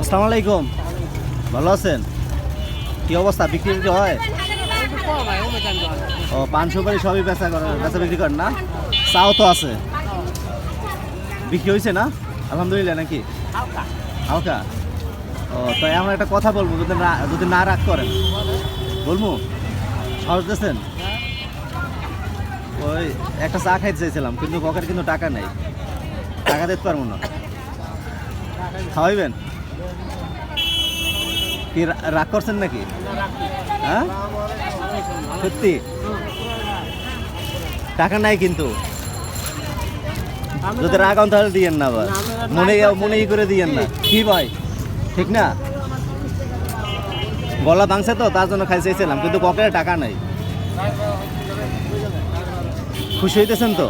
আসসালামু আলাইকুম। ভালো আছেন? কি অবস্থা? বিক্রি বিক্রি হয়? ও, পান সুপারি সবই বেচা করেন বেচা বিক্রি করেন না? চাও তো আছে। বিক্রি হয়েছে না? আলহামদুলিল্লাহ, নাকি? হালকা। ও, তো এমন একটা কথা বলব যদি না যদি না রাগ করেন। বলব সাহস দিয়েছেন? ওই, একটা চা খাইতে চাইছিলাম, কিন্তু পকেটে কিন্তু টাকা নেই। টাকা দিতে পারব না। খাওয়াইবেন? কি রাগ করছেন নাকি? হ্যাঁ? সত্যি? টাকা নাই কিন্তু। যদি রাগ হন তাহলে দিয়েন না আবার। মনে মনে ই করে দিয়েন না। কি ভাই? ঠিক না? গলা ভাঙছে তো তার জন্য খাই চাইছিলাম কিন্তু পকেটে টাকা নাই। খুশি হইতেছেন তো?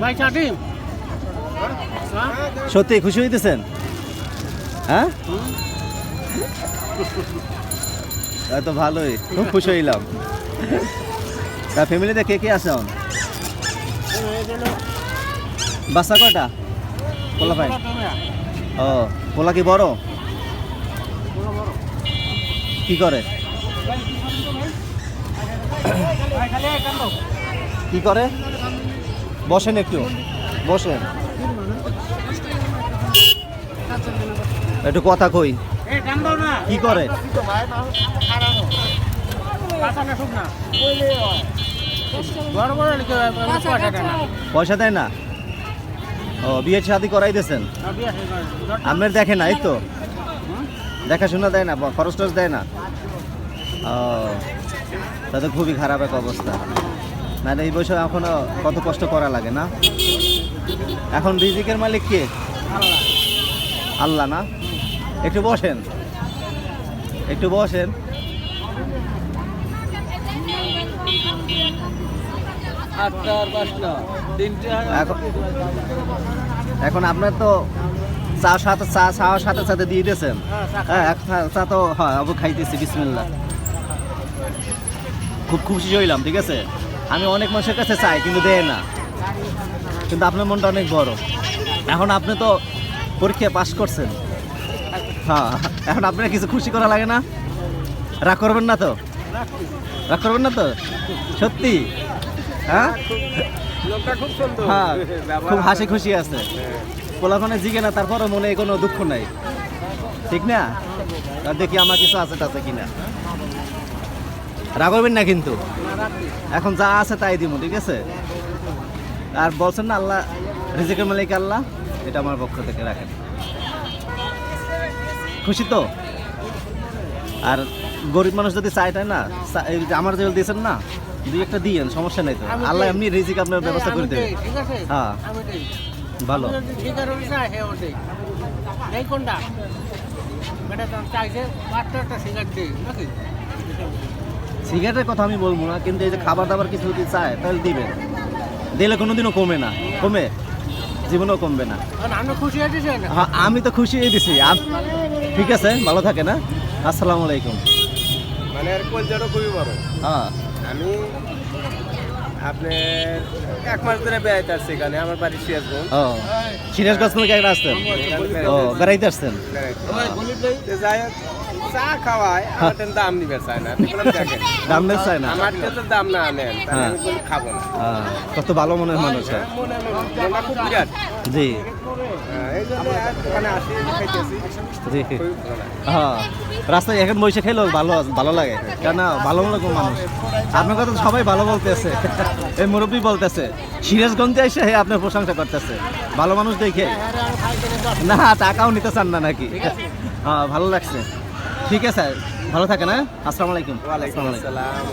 ভাই চাটি সত্যি, খুশি হইতেছেন? হ্যাঁ? তাই তো ভালোই, খুব খুশি হইলাম। তা ফ্যামিলিতে কে কে আছে? বাচ্চা কয়টা? পোলা ভাই? ও, পোলা কি বড়? কি করে? কি করে? বসেন একটু, বসেন। একটু কথা কই। কি করে? পয়সা দেয় না? ও বিয়ের শাদি করাই দিয়েছেন? আমের দেখে না এই তো। দেখাশোনা দেয় না খরচ টরচ দেয় না? ও তাতে খুবই খারাপ এক অবস্থা। না এই বয়সে এখনও কত কষ্ট করা লাগে না? এখন রিজিকের মালিক কে? আল্লাহ না? একটু বসেন। একটু বসেন। এখন আপনার তো চা সাথে চা চাওয়ার সাথে সাথে দিয়ে দিয়েছেন। হ্যাঁ চা- তো হয় অবু খাইতেছি বিসমিল্লা খুব খুশি হইলাম ঠিক আছে? আমি অনেক মানুষের কাছে চাই কিন্তু দেয় না। কিন্তু আপনার মনটা অনেক বড়। এখন আপনি তো পরীক্ষায় পাশ করছেন। হ্যাঁ এখন আপনার কিছু খুশি করা লাগে না? রাগ করবেন না তো? রাগ করবেন না তো? সত্যি? হ্যাঁ? খুব হ্যাঁ খুব হাসি খুশি আছে। পোলাখানে জিগে না তারপরে মনে কোনো দুঃখ নাই। ঠিক না? আর দেখি আমার কিছু আছে টাছে কিনা। রাগবেন না কিন্তু। এখন যা আছে তাই দিব ঠিক আছে? আর বলছেন না আল্লাহ রিজিকের মালিক আল্লাহ এটা আমার পক্ষ থেকে রাখেন। খুশি তো? আর গরিব মানুষ যদি চায় তাই না? আমার যে দিয়েছেন না দুই একটা দিয়েন সমস্যা নাই তো। আল্লাহ এমনি রিজিক আপনার ব্যবস্থা করে দেবে। ঠিক আছে? হ্যাঁ। ভালো। ঠিক আছে না হে ওটাই এই কোনটা? বেটা তো চাইছে মাত্র একটা সিগারেট দিই নাকি? সিগারেটের কথা আমি বলব না কিন্তু এই যে খাবার দাবার কিছু যদি চায় তাহলে দিবেন। দিলে কোনোদিনও কমে না। কমে? জীবনও কমবে না। হ্যাঁ আমি তো খুশি হয়ে দিছি। ঠিক আছে ভালো থাকে না? আসসালামু আলাইকুম। মানে এর কলজারও খুবই বড়। হ্যাঁ। আমি আপনার এক মাস ধরে বেড়াইতে আসছি এখানে আমার বাড়ি সিরাজগঞ্জ। ও সিরিয়াসগঞ্জ থেকে একটা আসতেন ও বেড়াইতে আসতেন যাই হোক চা খাওয়ায় আমার দাম নিবে চায় না। দাম নেই চায় না? আমার তো দাম না আনেন আমি বলি খাব না। হ্যাঁ, কত ভালো মনের মানুষ হ্যাঁ। মনে খুব বিরাট। জি। হ্যাঁ, এই জন্য আসি খাইতেছি। জি। হ্যাঁ। রাস্তায় এখন বসে খেলেও ভালো ভালো লাগে। কেন ভালো রকম মানুষ। আপনার কথা সবাই ভালো বলতেছে। এই মুরব্বী বলতেছে সিরাজগঞ্জে এসে হে আপনার প্রশংসা করতেছে। ভালো মানুষ দেখে। না টাকাও নিতে চান না নাকি? হ্যাঁ ভালো লাগছে। ঠিক আছে ভালো থাকে না আসসালামু আলাইকুম। ওয়ালাইকুম আলাইকুম। আসসালাম।